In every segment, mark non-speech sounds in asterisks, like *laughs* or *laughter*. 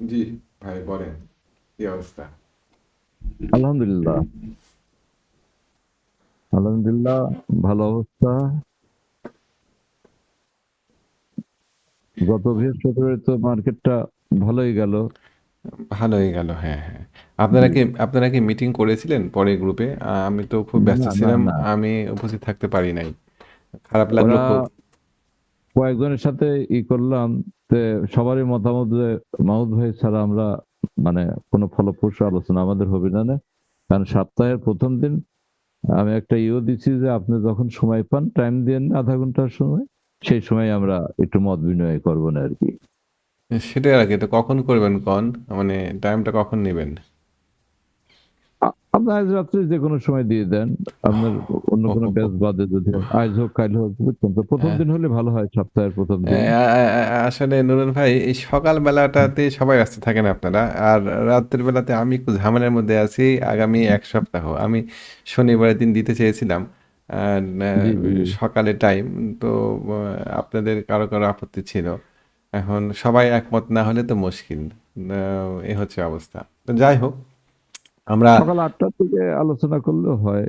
জি ভাই বলেন কি অবস্থা আলহামদুলিল্লাহ আলহামদুলিল্লাহ ভালো অবস্থা গত বৃহস্পতিবার তো মার্কেটটা ভালোই গেল ভালোই গেল হ্যাঁ হ্যাঁ আপনারা কি আপনারা কি মিটিং করেছিলেন পরে গ্রুপে আমি তো খুব ব্যস্ত ছিলাম আমি উপস্থিত থাকতে পারি নাই খারাপ লাগল খুব কয়েকজনের সাথে ই করলাম সবারই মতামত যে মাহমুদ ভাই ছাড়া আমরা মানে কোনো ফলপ্রসূ আলোচনা আমাদের হবে না। কারণ সপ্তাহের প্রথম দিন আমি একটা ইও দিচ্ছি যে আপনি যখন সময় পান, টাইম দেন আধা ঘণ্টার সময়, সেই সময় আমরা একটু মত বিনিময় করব না আর কি। সেটাই আর কি, তো কখন করবেন কন? মানে টাইমটা কখন নেবেন? আপনি আজ রাত্রে যে কোনো সময় দিয়ে দেন। আপনার অন্য কোনো *laughs* ব্যাচ বাদে যদি আজ হোক কাল হোক বুঝছেন তো? প্রথম হ্যাঁ। দিন হলে ভালো হয় সপ্তাহের প্রথম দিন। আসলে নুরুল ভাই এই সকাল বেলাটাতে সবাই ব্যস্ত থাকেন আপনারা। আর রাতের বেলাতে আমি একটু ঝামেলার মধ্যে আছি। আগামী এক সপ্তাহ। আমি শনিবারের দিন দিতে চেয়েছিলাম। সকালে টাইম। তো আপনাদের কারও কারও আপত্তি ছিল। এখন সবাই একমত না হলে তো মুশকিল। এ হচ্ছে অবস্থা। তো যাই হোক। আমরা সকাল আটটা থেকে আলোচনা করলেও হয়।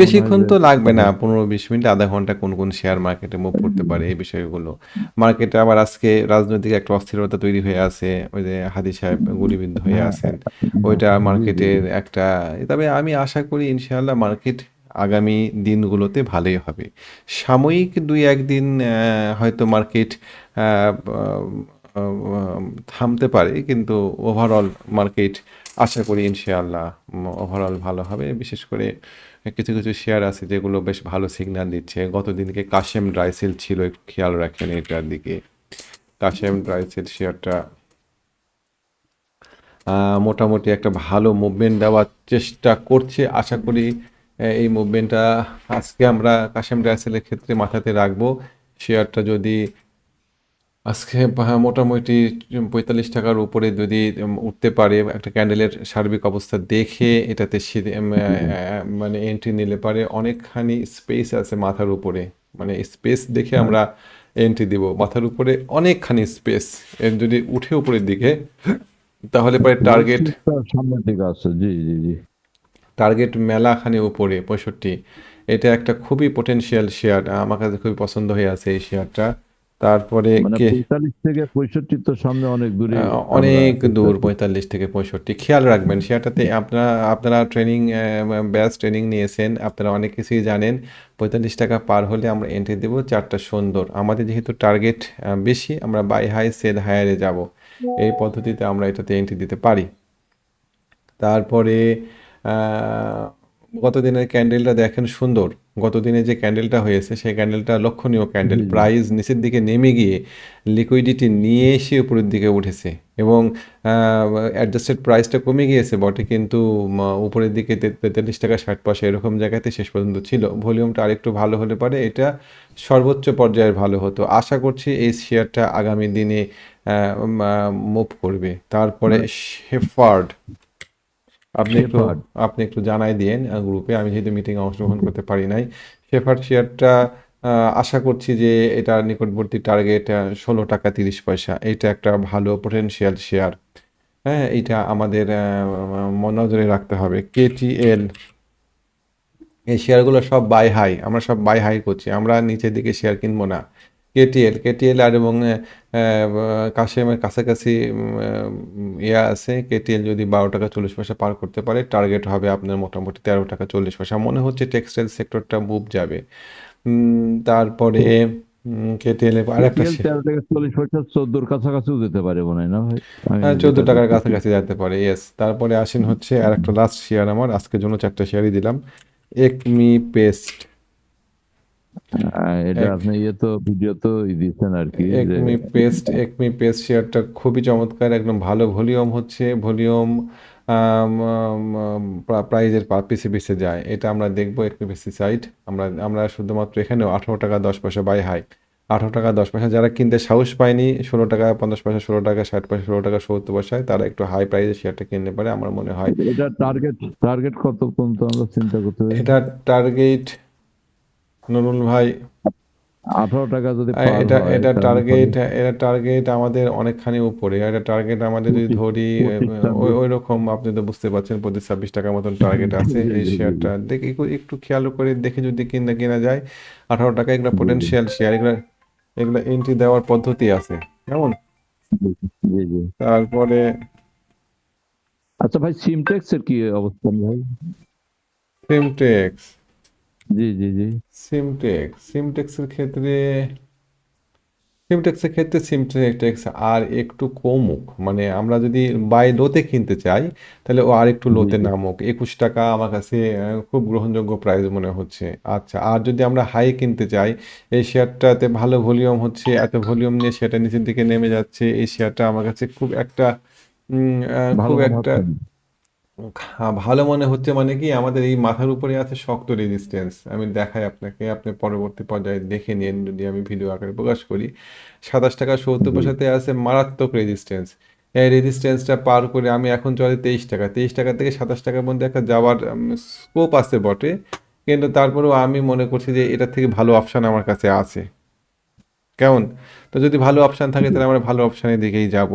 বেশিক্ষণ তো লাগবে না পনেরো বিশ মিনিট আধা ঘণ্টা কোন কোন শেয়ার মার্কেটে মুভ করতে পারে এই বিষয়গুলো। মার্কেটে আবার আজকে রাজনৈতিক একটা অস্থিরতা তৈরি হয়ে আছে ওই যে হাদি সাহেব গুলিবিদ্ধ হয়ে আছেন। ওইটা মার্কেটের একটা তবে আমি আশা করি ইনশাআল্লাহ মার্কেট আগামী দিনগুলোতে ভালোই হবে। সাময়িক দুই একদিন আহ, হয়তো মার্কেট থামতে পারে, কিন্তু ওভারঅল মার্কেট আশা করি ইনশাআল্লাহ ওভারঅল ভালো হবে। বিশেষ করে কিছু কিছু শেয়ার আছে যেগুলো বেশ ভালো সিগন্যাল দিচ্ছে। গতদিনকে কাশেম ড্রাইসেল ছিল খেয়াল রাখেন এটার দিকে। কাশেম ড্রাইসেল শেয়ারটা মোটামুটি একটা ভালো মুভমেন্ট দেওয়ার চেষ্টা করছে। আশা করি এই মুভমেন্টটা আজকে আমরা কাশেম ড্রাইসেলের ক্ষেত্রে মাথাতে রাখব। শেয়ারটা যদি আজকে বা- মোটামুটি পঁয়তাল্লিশ টাকার উপরে যদি উঠতে পারে একটা ক্যান্ডেলের সার্বিক অবস্থা দেখে এটাতে মানে এন্ট্রি নিলে পারে অনেকখানি স্পেস আছে মাথার উপরে। মানে স্পেস দেখে আমরা এন্ট্রি দিব। মাথার উপরে অনেকখানি স্পেস এর যদি উঠে উপরের দিকে তাহলে পরে টার্গেট সামনের দিকে আছে জি জি জি। টার্গেট মেলাখানি উপরে পঁয়ষট্টি। এটা একটা খুবই পোটেনশিয়াল শেয়ার আমার কাছে খুবই পছন্দ হয়ে আছে এই শেয়ারটা তারপরে মানে পঁয়তাল্লিশ থেকে পঁয়ষট্টি তো সামনে অনেক দূরে অনেক দূর পঁয়তাল্লিশ থেকে পঁয়ষট্টি। খেয়াল রাখবেন সেটাতে আপনারা আপনারা ট্রেনিং ব্যাচ ট্রেনিং নিয়েছেন আপনারা অনেক কিছুই জানেন। পঁয়তাল্লিশ টাকা পার হলে আমরা এন্ট্রি দেবো চারটা সুন্দর। আমাদের যেহেতু টার্গেট বেশি আমরা বাই হাই সেল হায়ারে যাব। এই পদ্ধতিতে আমরা এটাতে এন্ট্রি দিতে পারি। তারপরে গত দিনের ক্যান্ডেলটা দেখেন সুন্দর। গত দিনে যে ক্যান্ডেলটা হয়েছে সেই ক্যান্ডেলটা লক্ষণীয় ক্যান্ডেল। প্রাইস নিচের দিকে নেমে গিয়ে লিকুইডিটি নিয়ে এসে উপরের দিকে উঠেছে এবং অ্যাডজাস্টেড প্রাইসটা কমে গিয়েছে বটে কিন্তু উপরের দিকে তেতাল্লিশ টাকা ষাট পয়সা এরকম জায়গাতে শেষ পর্যন্ত ছিল। ভলিউমটা আরেকটু ভালো হলে পারে এটা সর্বোচ্চ পর্যায়ের ভালো হতো। আশা করছি এই শেয়ারটা আগামী দিনে মুভ করবে। তারপরে শেফার্ড আপনি একটু আপনি একটু জানাই দিয়েন গ্রুপে। আমি যেহেতু মিটিং অংশগ্রহণ করতে পারি নাই শেফার্ড শেয়ারটা আশা করছি যে এটা নিকটবর্তী টার্গেট ষোলো টাকা তিরিশ পয়সা। এটা একটা ভালো পোটেনশিয়াল শেয়ার হ্যাঁ এটা আমাদের নজরে রাখতে হবে। কেটিএল এই শেয়ারগুলো সব বাই হাই আমরা সব বাই হাই করছি। আমরা নিচের দিকে শেয়ার কিনবো না। কেটিএল কেটিএল আর এবং কাশেমের কাছাকাছি ইয়া আছে। কেটিএল যদি বারো টাকা চল্লিশ পয়সা পার করতে পারে টার্গেট হবে আপনার মোটামুটি তেরো টাকা চল্লিশ পয়সা। মনে হচ্ছে টেক্সটাইল সেক্টরটা মুভ যাবে। তারপরে কেটিএল আর একটা তেল তেরো থেকে চল্লিশ পয়সা চোদ্দোর কাছাকাছিও যেতে পারে মনে হয় না ভাই? আমি চোদ্দ টাকার কাছাকাছি যেতে পারে ইয়েস তারপরে আসেন হচ্ছে আর একটা লাস্ট শেয়ার আমার। আজকের জন্য চারটা শেয়ারই দিলাম। একমি পেস্ট। এটা আপনি ইয়ে তো ভিডিও তো দিয়েছেন আর কি একমি পেস্ট একমি পেস্ট শেয়ারটা খুবই চমৎকার একদম ভালো ভলিউম হচ্ছে ভলিউম প্রাইজের পিছে যায়। এটা আমরা দেখব একমি পেস্টিসাইড আমরা আমরা শুধুমাত্র এখানেও আঠারো টাকা দশ পয়সা বাই হাই আঠারো টাকা দশ পয়সা যারা কিনতে সাহস পায়নি ষোলো টাকা পঞ্চাশ পয়সা ষোলো টাকা ষাট পয়সা ষোলো টাকা সত্তর পয়সায় তারা একটু হাই প্রাইজের শেয়ারটা কিনতে পারে আমার মনে হয়। এটা টার্গেট টার্গেট কত পর্যন্ত আমরা চিন্তা করতে এটা টার্গেট নুরুল ভাই আঠারো টাকা যদি এটা এটা টার্গেট এটা টার্গেট আমাদের অনেকখানি উপরে। এটা টার্গেট আমাদের যদি ধরি ওই ওই রকম আপনি তো বুঝতে পারছেন প্রতি ছাব্বিশ টাকার মতন টার্গেট আছে এই শেয়ারটা দেখে একটু খেয়াল করে দেখে যদি কিনা কেনা যায়। আঠারো টাকা এগুলো পোটেনশিয়াল শেয়ার এগুলো এগুলো এন্ট্রি দেওয়ার পদ্ধতি আছে। কেমন? তারপরে আচ্ছা ভাই সিমটেক্স এর কি অবস্থান ভাই? সিমটেক্স জি জি জি। সিমটেক্স সিমটেক্সের ক্ষেত্রে সিমটেক্সের ক্ষেত্রে সিমটেক্স আর একটু কমুক। মানে আমরা যদি বাই লোতে কিনতে চাই তাহলে ও আর একটু লোতে নামুক। একুশ টাকা আমার কাছে খুব গ্রহণযোগ্য প্রাইস মনে হচ্ছে। আচ্ছা আর যদি আমরা হাই কিনতে চাই এই শেয়ারটাতে ভালো ভলিউম হচ্ছে এত ভলিউম নিয়ে সেটা নিচের দিকে নেমে যাচ্ছে এই শেয়ারটা আমার কাছে খুব একটা খুব একটা ভালো মনে হচ্ছে মানে কি আমাদের এই মাথার উপরে আছে শক্ত রেজিস্ট্যান্স আমি দেখাই আপনাকে, আপনি পরবর্তী পর্যায়ে দেখে নিন যদি আমি ভিডিও আকারে প্রকাশ করি। সাতাশ টাকা সত্তর পয়সাতে আছে মারাত্মক রেজিস্ট্যান্স এই রেজিস্ট্যান্সটা পার করে আমি এখন চলে তেইশ টাকা। তেইশ টাকা থেকে সাতাশ টাকার মধ্যে একটা যাওয়ার স্কোপ আছে বটে। কিন্তু তারপরেও আমি মনে করছি যে এটা থেকে ভালো অপশান আমার কাছে আছে। কেমন? তো যদি ভালো অপশান থাকে তাহলে আমরা ভালো অপশানের দিকেই যাব।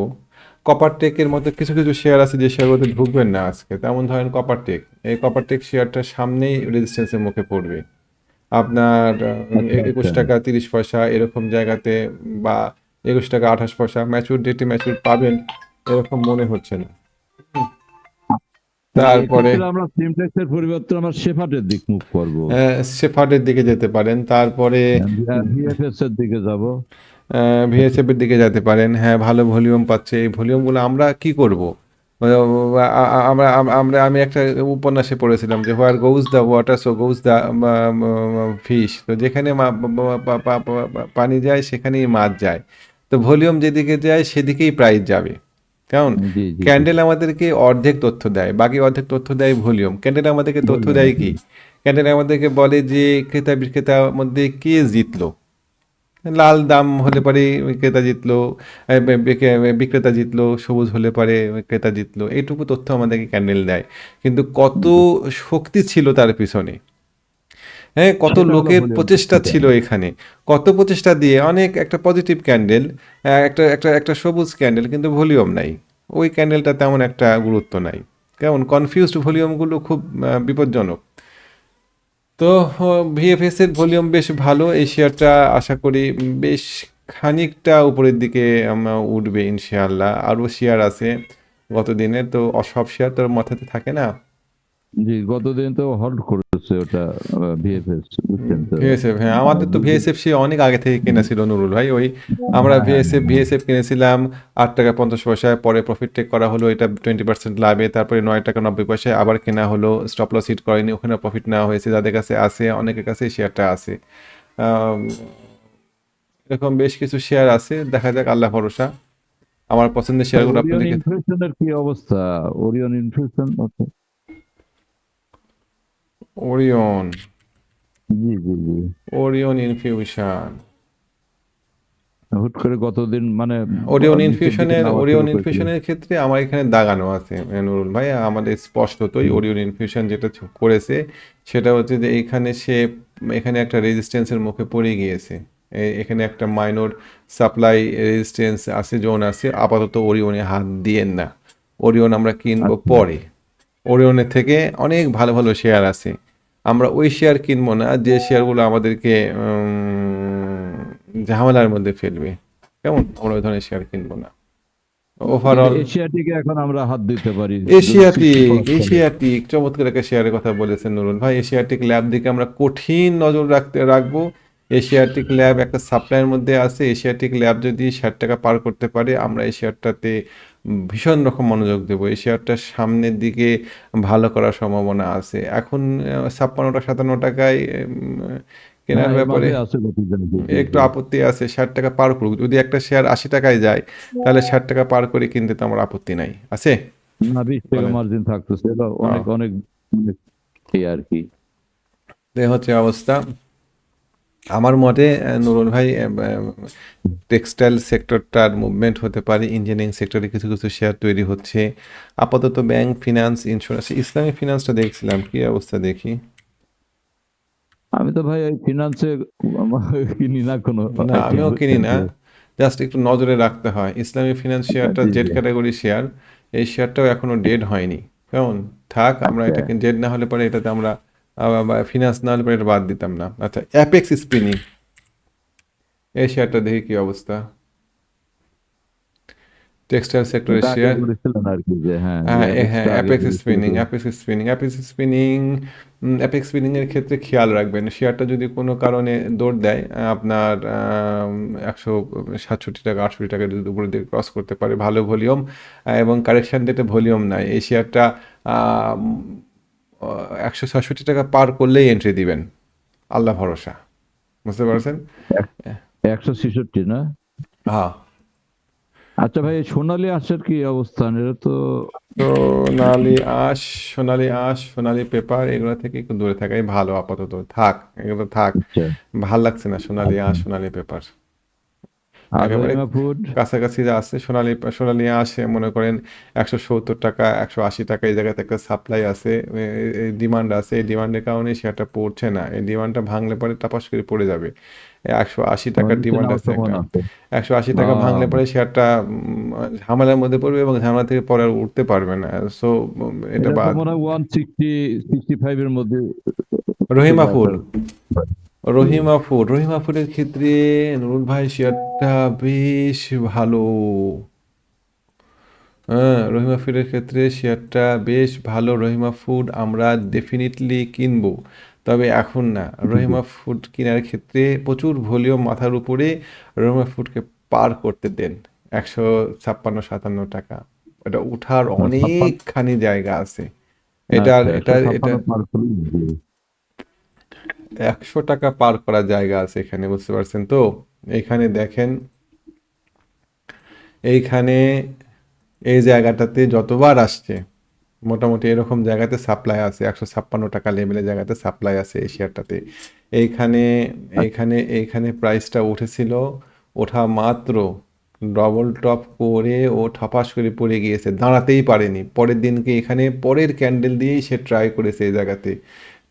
কপারটেকের মতো কিছু কিছু শেয়ার আছে যে শেয়ারগুলোতে ঢুকবেন না আজকে। তেমন ধরেন কপারটেক এই কপারটেক শেয়ারটা সামনেই রেজিস্ট্যান্সের মুখে পড়বে। আপনার আচ্ছা একুশ আচ্ছা। টাকা তিরিশ পয়সা এরকম জায়গাতে বা একুশ টাকা আঠাশ পয়সা ম্যাচুর ডেটে ম্যাচুর পাবেন এরকম মনে হচ্ছে না। তারপরে আমরা সিমটেক্স এর পরিবর্তে আমরা শেফার্টের দিক মুখ করব। সেফার্ডের দিকে যেতে পারেন। তারপরে ভিএফএস এর দিকে যাব। ভিএসএফ এর দিকে যেতে পারেন। হ্যাঁ ভালো ভলিউম পাচ্ছে। এই ভলিউমগুলো আমরা কি করব? আমরা আমরা আমি একটা উপন্যাসে পড়েছিলাম যে where goes the water so goes the fish তো যেখানে পানি যায় সেখানেই মাছ যায়। তো ভলিউম যেদিকে যায় সেদিকেই প্রাইস যাবে। কেমন? ক্যান্ডেল আমাদেরকে অর্ধেক তথ্য দেয় বাকি অর্ধেক তথ্য দেয় ভলিউম। ক্যান্ডেল আমাদেরকে তথ্য দেয় কি? ক্যান্ডেল আমাদেরকে বলে যে ক্রেতা বিক্রেতার মধ্যে কে জিতলো? লাল দাম হলে পারে ক্রেতা জিতলো বিক্রেতা জিতলো সবুজ হলে পারে ক্রেতা জিতলো এইটুকু তথ্য আমাদেরকে ক্যান্ডেল দেয়। কিন্তু কত শক্তি ছিল তার পিছনে? হ্যাঁ কত লোকের প্রচেষ্টা ছিল এখানে। কত প্রচেষ্টা দিয়ে অনেক একটা পজিটিভ ক্যান্ডেল একটা একটা একটা সবুজ ক্যান্ডেল কিন্তু ভলিউম নাই। ওই ক্যান্ডেলটা তেমন একটা গুরুত্ব নাই। কেমন? কনফিউজড ভলিউমগুলো খুব বিপজ্জনক। তো ভিএফএস এর ভলিউম বেশ ভালো। এই শেয়ারটা আশা করি বেশ খানিকটা উপরের দিকে আমরা উঠবে ইনশাআল্লাহ। আরও শেয়ার আছে গত দিনে তো সব শেয়ার তোর মাথাতে থাকে না। জি, গতদিন তো হল্ড করেছে ওটা ভিএফএস বুঝছেন তো? ভিএসএফ হ্যাঁ আমাদের তো ভিএসএফ সে অনেক আগে থেকে কেনা ছিল নুরুল ভাই। ওই আমরা ভিএসএফ ভিএসএফ কিনেছিলাম আট টাকা পঞ্চাশ পয়সায় পরে প্রফিট টেক করা হলো এটা টোয়েন্টি পার্সেন্ট লাভে তারপরে নয় টাকা নব্বই পয়সায় আবার কেনা হলো স্টপ লস হিট করেনি ওখানে প্রফিট নেওয়া হয়েছে যাদের কাছে আছে অনেকের কাছে শেয়ারটা আছে। এরকম বেশ কিছু শেয়ার আছে দেখা যাক আল্লাহ ভরসা। আমার পছন্দের শেয়ারগুলো আপনাদেরকে কি অবস্থা? ওরিয়ন ইনফ্লেশন ওরিয়ন জি জি জি। ওরিয়ন ইনফিউশন হুট করে গতদিন মানে ওরিয়ন ইনফিউশনের ওরিয়ন ইনফিউশনের ক্ষেত্রে আমার এখানে দাগানো আছে নুরুল ভাই। আমাদের স্পষ্টতই ওরিয়ন ইনফিউশন যেটা করেছে সেটা হচ্ছে যে এখানে সে এখানে একটা রেজিস্ট্যান্সের মুখে পড়ে গিয়েছে। এখানে একটা মাইনর সাপ্লাই রেজিস্ট্যান্স আছে জোন আছে। আপাতত ওরিয়নে হাত দিয়েন না। ওরিয়ন আমরা কিনবো আচ্ছা। পরে। ওরিয়নের থেকে অনেক ভালো ভালো শেয়ার আছে। আমরা ওই শেয়ার কিনবো না যে শেয়ারগুলো আমাদেরকে ঝামেলার মধ্যে ফেলবে। কেমন আমরা ওই ধরনের শেয়ার কিনবো না? ওভারঅল এশিয়াটিকে এখন আমরা হাত দিতে পারি। এশিয়াটিক 60% এশিয়াটিক চমৎকার একটা শেয়ারের কথা বলেছেন নুরুল ভাই। এশিয়াটিক ল্যাব দিকে আমরা কঠিন নজর রাখতে রাখব। এশিয়াটিক ল্যাব একটা সাপ্লাইয়ের মধ্যে আছে। এশিয়াটিক ল্যাব যদি ষাট টাকা পার করতে পারে আমরা এই শেয়ারটাতে ভীষণ রকম মনোযোগ দেবো। এই শেয়ারটা সামনের দিকে ভালো করার সম্ভাবনা আছে। এখন ছাপ্পান্ন টাকা সাতান্ন টাকায় কেনার হ্যাঁ ব্যাপারে একটু আপত্তি আছে। ষাট টাকা পার করুক। যদি একটা শেয়ার আশি টাকায় যায় তাহলে ষাট টাকা পার করে কিনতে তো আমার আপত্তি নাই। আছে? না বিশ টাকা মার্জিন থাকতেছে। অনেক হ্যাঁ অনেক অনেক আর কি। হচ্ছে অবস্থা। আমার মতে নুরুল ভাই টেক্সটাইল সেক্টরটার মুভমেন্ট হতে পারে ইঞ্জিনিয়ারিং সেক্টরে কিছু কিছু শেয়ার তৈরি হচ্ছে। আপাতত ব্যাংক ফিনান্স ইন্স্যুরেন্স ইসলামী ফিনান্সটা দেখছিলাম কি অবস্থা দেখি? আমি তো ভাই ওই ফিনান্সে কিনি না কোনো আমিও কিনি না। জাস্ট একটু নজরে রাখতে হয়। ইসলামী ফিনান্স শেয়ারটা জেড ক্যাটাগরি শেয়ার এই শেয়ারটাও এখনও ডেড হয়নি। কেমন? থাক আমরা আচ্ছা। এটাকে ডেড না হলে পরে এটাতে আমরা ফিনান্স না হলে এটা বাদ দিতাম না। আচ্ছা অ্যাপেক্স স্পিনিং এই শেয়ারটা দেখি কি অবস্থা। টেক্সটাইল সেক্টরের এটা শেয়ার হ্যাঁ apex spinning apex spinning apex spinning apex spinning এর ক্ষেত্রে খেয়াল রাখবেন শেয়ারটা যদি কোনো কারণে দৌড় দেয় আপনার একশো সাতষট্টি টাকা আটষট্টি টাকা যদি উপরে দিকে ক্রস করতে পারে ভালো ভলিউম এবং কারেকশন ডেটে ভলিউম নাই। এই শেয়ারটা একশো সাতষট্টি টাকা পার করলেই এন্ট্রি দিবেন। আল্লাহ ভরসা। বুঝতে পারছেন? একশো ছেষট্টি না? হ্যাঁ। আচ্ছা ভাই সোনালী আঁশের কি অবস্থান? এটা তো সোনালি আঁশ সোনালি আঁশ সোনালি পেপার এগুলো থেকে একটু দূরে থাকাই ভালো আপাতত। থাক এগুলো থাক। আচ্ছা। ভালো লাগছে না সোনালি আঁশ সোনালি পেপার। একেবারে কাছাকাছি যা আছে সোনালি সোনালি আসে মনে করেন একশো সত্তর টাকা একশো আশি টাকা এই জায়গাতে একটা সাপ্লাই আছে ডিমান্ড আছে এই ডিমান্ডের কারণে শেয়ারটা পড়ছে না। এই ডিমান্ডটা ভাঙলে পরে টাপাস করে পড়ে যাবে। একশো আশি টাকার ডিমান্ড আছে একটা। একশো আশি টাকা ভাঙলে পরে শেয়ারটা ঝামেলার মধ্যে পড়বে এবং ঝামেলা থেকে পরে আর উঠতে পারবে না। সো এটা বাদ। মনে হয় ওয়ান সিক্সটি সিক্সটি ফাইভ এর মধ্যে রহিমা ফুড রহিমা ফুড রহিমা ফুডের ক্ষেত্রে নুরুল ভাই শেয়ারটা বেশ ভালো। হ্যাঁ রহিমা ফুডের ক্ষেত্রে শেয়ারটা বেশ ভালো। রহিমা ফুড আমরা ডেফিনেটলি কিনবো। তবে এখন না রহিমা ফুড কেনার ক্ষেত্রে প্রচুর ভলিউম মাথার উপরে রহিমা ফুডকে পার করতে দেন একশো ছাপ্পান্ন সাতান্ন টাকা। এটা উঠার অনেকখানি জায়গা আছে। এটা এটা এটা একশো টাকা পার করার জায়গা আছে এখানে, বুঝতে পারছেন তো? এখানে দেখেন, এইখানে এই জায়গাটাতে যতবার আসছে, মোটামুটি এরকম জায়গাতে সাপ্লাই আছে, একশো ছাপ্পান্ন টাকা লেভেলের জায়গাতে সাপ্লাই আছে এই শেয়ারটাতে এইখানে এইখানে এইখানে প্রাইসটা উঠেছিল, ওঠা মাত্র ডবল টপ করে ও ঠপাস করে পড়ে গিয়েছে, দাঁড়াতেই পারেনি। পরের দিনকে এখানে পরের ক্যান্ডেল দিয়েই সে ট্রাই করেছে এই জায়গাতে।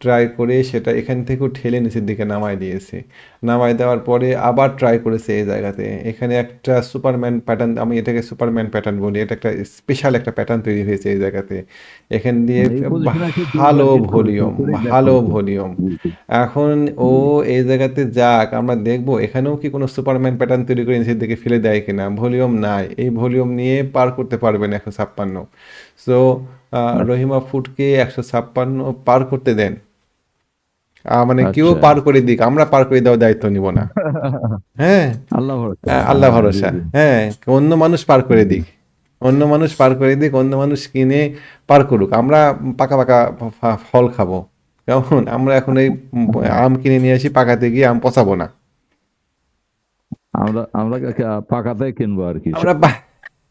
ট্রাই করে সেটা এখান থেকেও ঠেলে নিচের দিকে নামায় দিয়েছে। নামায় দেওয়ার পরে আবার ট্রাই করেছে এই জায়গাতে। এখানে একটা সুপারম্যান প্যাটার্ন আমি এটাকে সুপারম্যান প্যাটার্ন বলি এটা একটা স্পেশাল একটা প্যাটার্ন তৈরি হয়েছে এই জায়গাতে। এখান দিয়ে সে ভালো ভলিউম ভালো ভলিউম। এখন ও এই জায়গাতে যাক আমরা দেখব এখানেও কি কোনো সুপারম্যান প্যাটার্ন তৈরি করে নিচের দিকে ফেলে দেয় কিনা। ভলিউম নাই এই ভলিউম নিয়ে পার করতে পারবেন একশো ছাপ্পান্ন। সো রহিমা ফুটকে একশো ছাপ্পান্ন পার করতে দেন। মানে কেউ আচ্ছা। পার করে দিক আমরা পার করে দেওয়ার দায়িত্ব নিব না। *laughs* হ্যাঁ। আল্লাহ ভরসা। আল্লাহ ভরসা। হ্যাঁ অন্য মানুষ পার করে দিক। অন্য মানুষ পার করে দিক অন্য মানুষ কিনে পার করুক। আমরা পাকা পাকা ফল খাব। কেমন? আমরা এখন এই আম কিনে নিয়ে আসি পাকাতে গিয়ে আম পচাবো না। আমরা আমরা কা- কিনবো আর কি। আমরা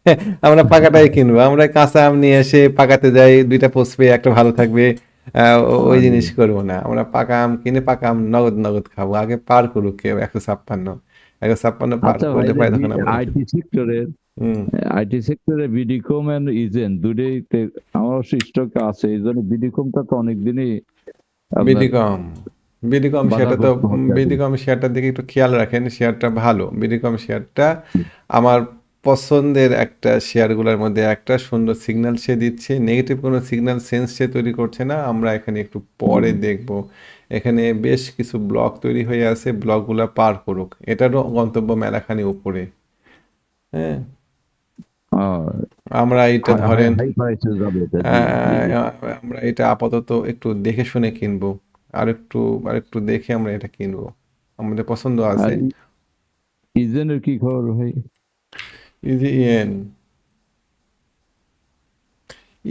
*laughs* আমরা পাকাটাই কিনবো। আমরা কাঁচা আম নিয়ে এসে পাকাতে যাই দুইটা পচবে একটা ভালো থাকবে। ওই জিনিস করব না। আমরা পাকা আম কিনে পাকা আম নগদ নগদ খাব। আগে পার করুক কেউ একশো ছাপ্পান্ন। একশো ছাপ্পান্ন পার আচ্ছা করলে পারে তখন আইটি সেক্টরের আইটি সেক্টরে বিডিকম এন্ড ইজেন দুটোই তে- আমার অবশ্য স্টকে আছে এই জন্য বিডিকমটা তো অনেকদিনই বিডিকম বিডিকম শেয়ারটা তো। বিডিকম শেয়ারটার দিকে একটু খেয়াল রাখেন শেয়ারটা ভালো। বিডিকম শেয়ারটা আমার পছন্দের একটা শেয়ারগুলোর মধ্যে একটা সুন্দর সিগন্যাল সে দিচ্ছে। নেগেটিভ কোনো সিগন্যাল সেন্স সে তৈরি করছে না। আমরা এখানে একটু পরে দেখব। এখানে বেশ কিছু ব্লক তৈরি হয়ে আছে। ব্লকগুলো পার করুক। এটারও গন্তব্য মেলাখানি উপরে। হ্যাঁ? আমরা এটা ধরেন যাবে এটা। আহ, আমরা এটা আপাতত একটু দেখে শুনে কিনবো। আর একটু আর একটু দেখে আমরা এটা কিনবো। আমাদের পছন্দ আছে। ইজেনের কি খবর ভাই? ইজি এন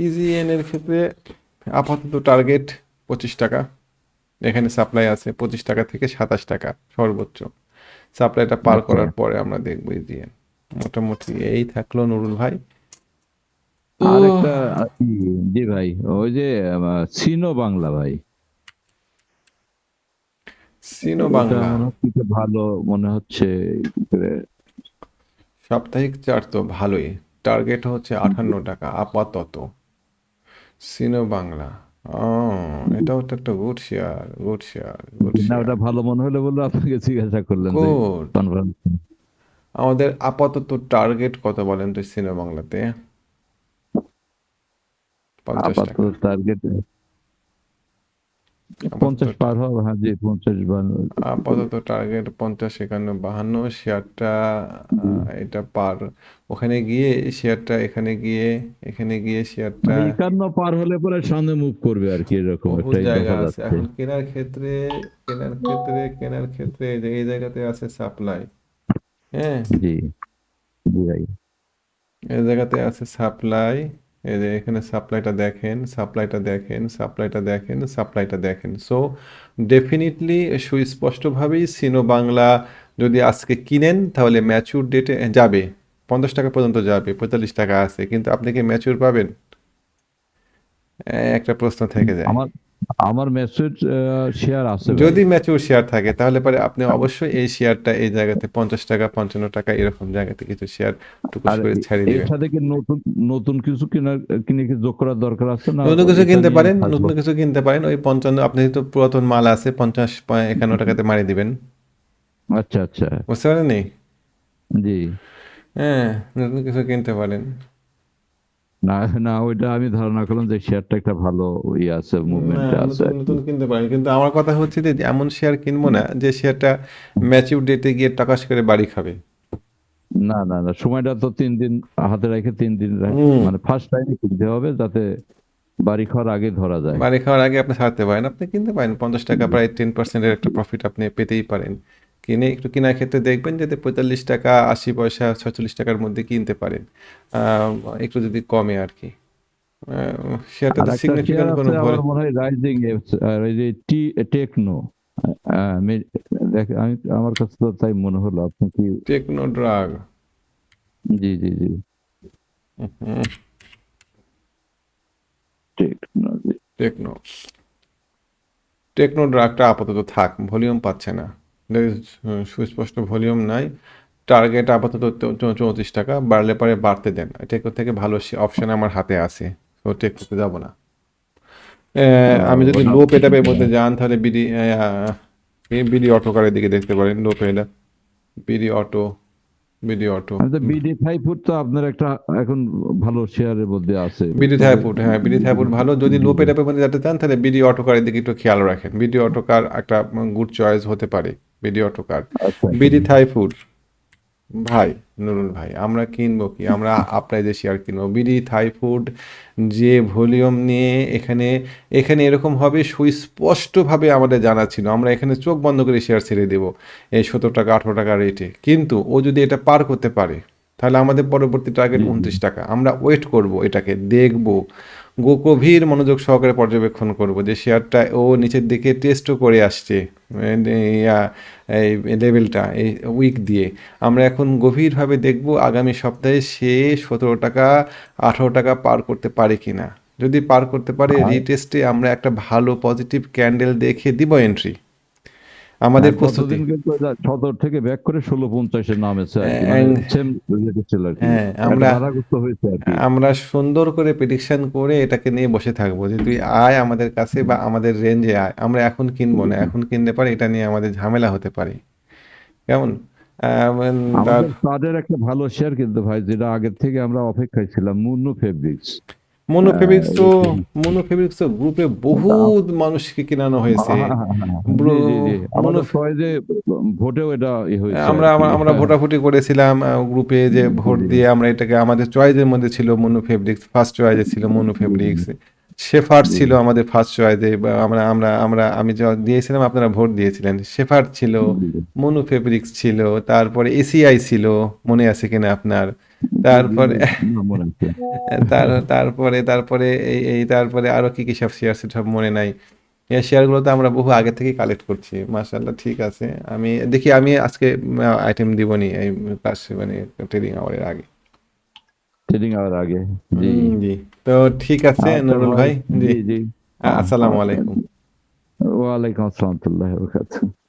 ইজি এন এর ক্ষেত্রে আপাতত টার্গেট পঁচিশ টাকা। এখানে সাপ্লাই আছে পঁচিশ টাকা থেকে সাতাশ টাকা সর্বোচ্চ। সাপ্লাইটা পার। করার পরে আমরা দেখব ইজি এন মোটামুটি এই থাকল নুরুল ভাই। আর একটা জি ভাই ওই যে সিনো বাংলা ভাই। সিনো বাংলা। ভালো মনে হচ্ছে। সাপ্তাহিক চার তো ভালোই। টার্গেট হচ্ছে আঠান্ন টাকা আপাতত। সিনো বাংলা এটাও তো একটা good share good share good না ওটা ভালো মনে হলে বলে আপনাকে জিজ্ঞাসা করলেন গুড আমাদের আপাতত টার্গেট কত বলেন তো সিনেমা বাংলাতে পঞ্চাশ টাকা। আপাতত টার্গেট পঞ্চাশ পার হবে হ্যাঁ জি পঞ্চাশ বান্ন আপাতত টার্গেট পঞ্চাশ একান্ন বাহান্ন শেয়ারটা এটা পার। ওখানে গিয়ে শেয়ারটা এখানে গিয়ে এখানে গিয়ে শেয়ারটা মানে একান্ন পার হলে পরে সামনে মুভ করবে আর কি এরকম একটা জায়গা আছে। এখন কেনার ক্ষেত্রে কেনার ক্ষেত্রে কেনার ক্ষেত্রে এই জায়গাতে আছে সাপ্লাই হ্যাঁ? জি জি এই জায়গাতে আছে সাপ্লাই এই যে এখানে সাপ্লাইটা দেখেন সাপ্লাইটা দেখেন সাপ্লাইটা দেখেন সাপ্লাইটা দেখেন। সো ডেফিনেটলি সুস্পষ্টভাবেই সিনো বাংলা যদি আজকে কিনেন, তাহলে ম্যাচুর ডেটে যাবে। পঞ্চাশ টাকা পর্যন্ত যাবে, পঁয়তাল্লিশ টাকা আছে। কিন্তু আপনি কি ম্যাচুর পাবেন? একটা প্রশ্ন থেকে যায়। আমার আমার মেসেজ শেয়ার আছে যদি ম্যাচুর শেয়ার থাকে তাহলে পরে আপনি অবশ্যই এই শেয়ারটা এই জায়গাতে পঞ্চাশ টাকা পঞ্চান্ন টাকা এরকম জায়গাতে কিছু শেয়ার টুকুস করে ছাড়িয়ে দিবেন। সাথে কি নতুন নতুন কিছু কিনার কিনে কি যোগ করার দরকার আছে না? নতুন কিছু কিনতে পারেন নতুন কিছু কিনতে পারেন ওই পঞ্চান্ন আপনি যেহেতু পুরাতন মাল আছে পঞ্চাশ একান্ন টাকাতে মারিয়ে দিবেন। আচ্ছা আচ্ছা। বুঝতে পারেন জি। হ্যাঁ নতুন কিছু কিনতে পারেন। না না ওইটা আমি ধারণা করলাম যে শেয়ারটা একটা ভালো ইয়ে আছে মুভমেন্ট আছে নতুন কিনতে পারেন কিন্তু আমার কথা হচ্ছে যে এমন শেয়ার কিনবো না যে শেয়ারটা ম্যাচিউর ডেটে গিয়ে টাকাশ করে বাড়ি খাবে। না না না সময়টা তো তিন দিন হাতে রেখে তিন দিন রাখ- মানে ফার্স্ট টাইমে কিনতে হবে যাতে বাড়ি খাওয়ার আগে ধরা যায়। বাড়ি খাওয়ার আগে আপনি ছাড়তে পারেন আপনি কিনতে পারেন পঞ্চাশ টাকা প্রায় টেন পার্সেন্টের একটা প্রফিট আপনি পেতেই পারেন। কিনে একটু কেনার ক্ষেত্রে দেখবেন যাতে পঁয়তাল্লিশ টাকা আশি পয়সা ছয়চল্লিশ টাকার মধ্যে কিনতে পারেন। আহ, একটু যদি কমে আর কি। সেটা সিগনিফিক্যান্ট কোনো মনে হয় রাইজিং এই যে টি টেকনো আমি আমার কাছে তো তাই মনে হলো আপনি কি টেকনো ড্রাগ জি জি জি। টেকনো জি। টেকনো টেকনো ড্রাগটা আপাতত থাক ভলিউম পাচ্ছে না। সুস্পষ্ট ভলিউম নাই। টার্গেট আপাতত চৌত্রিশ টাকা বাড়লে পরে বাড়তে দেন। টেকনো থেকে ভালো অপশন আমার হাতে আছে। তো টেকনোতে যাব না। আমি যদি লো পেটাপের মধ্যে যান তাহলে বিডি বিডি অটো কারের দিকে দেখতে পারেন লো পেটা BD auto BD auto BD Food তো আপনার একটা এখন ভালো শেয়ারের মধ্যে আছে। বিডি থাইপুট হ্যাঁ বিডি থাইপুট ভালো। যদি লো পেটাপের মধ্যে যেতে চান তাহলে বিডি অটো কারের দিকে একটু খেয়াল রাখেন। বিডি অটো কার একটা গুড চয়েস হতে পারে। BD auto car. আচ্ছা। বিডি থাইফুড ভাই নুরুল ভাই আমরা কিনবো কি? আমরা আপনার যে শেয়ার কিনবো। বিডি থাইফুড যে ভলিউম নিয়ে এখানে এখানে এরকম হবে সুস্পষ্টভাবে আমাদের জানা ছিল। আমরা এখানে চোখ বন্ধ করে শেয়ার ছেড়ে দেবো এই সত্তর টাকা আঠারো টাকা রেটে কিন্তু ও যদি এটা পার করতে পারে তাহলে আমাদের পরবর্তী টার্গেট উনত্রিশ টাকা। আমরা ওয়েট করব এটাকে দেখব। গভীর মনোযোগ সহকারে পর্যবেক্ষণ করব। যে শেয়ারটা ও নিচের দিকে টেস্টও করে আসছে এই, লেভেলটা এই উইক দিয়ে। আমরা এখন গভীরভাবে দেখব আগামী সপ্তাহে সে সতেরো টাকা আঠারো টাকা পার করতে পারে কি না যদি পার করতে পারে রিটেস্টে আমরা একটা ভালো পজিটিভ ক্যান্ডেল দেখে দিব এন্ট্রি আমাদের প্রস্তুতি। কিন্তু এটা সতেরো থেকে ব্যাক করে ষোলো পঞ্চাশের নামেছে কি। হ্যাঁ, একটা আমরা- আমরা সুন্দর করে প্রেডিকশন করে এটাকে নিয়ে বসে থাকব যে তুই আয় আমাদের কাছে বা আমাদের রেঞ্জে আয়। আমরা এখন কিনবো না এখন কিনতে পারে এটা নিয়ে আমাদের ঝামেলা হতে পারে। কেমন? তাদের একটা ভালো শেয়ার কিন্তু ভাই যেটা আগের থেকে আমরা অপেক্ষায় ছিলাম মুন্নু ফেব্রিক্স মোনোফেব্রিক্স তো এরকম। তো গ্রুপে বহুত মানুষকে কিনানো হয়েছে। ভোটেও এটা আমরা আমরা হ্যাঁ। ভোটাভুটি করেছিলাম গ্রুপে যে ভোট দিয়ে আমরা এটাকে আমাদের চয়েসের মধ্যে ছিল মনোফেব্রিক্স ফার্স্ট চয়েসে ছিল মনু শেফার্ড ছিল আমাদের ফার্স্ট চয়েসে আমরা আমরা আমরা আমি যা দিয়েছিলাম আপনারা ভোট দিয়েছিলেন। শেফার্ড ছিল মনু ফেব্রিক্স ছিল তারপরে এসিআই ছিল মনে আছে কিনা আপনার? তারপরে *laughs* তারপরে তারপরে এই এই তারপরে আরও কি কি সব শেয়ার সব মনে নাই। এই শেয়ারগুলো তো আমরা বহু আগে থেকেই কালেক্ট করছি মাশাআল্লাহ ঠিক আছে। আমি দেখি আমি আজকে আইটেম দিবনি এই ক্লাস মানে ট্রেডিং আওয়ারের আগে। ট্রেডিং আওয়ার আগে জি জি। তো ঠিক আছে নুরুল ভাই। জি জি আসসালামু আলাইকুম। ওয়ালাইকুম আসসালাম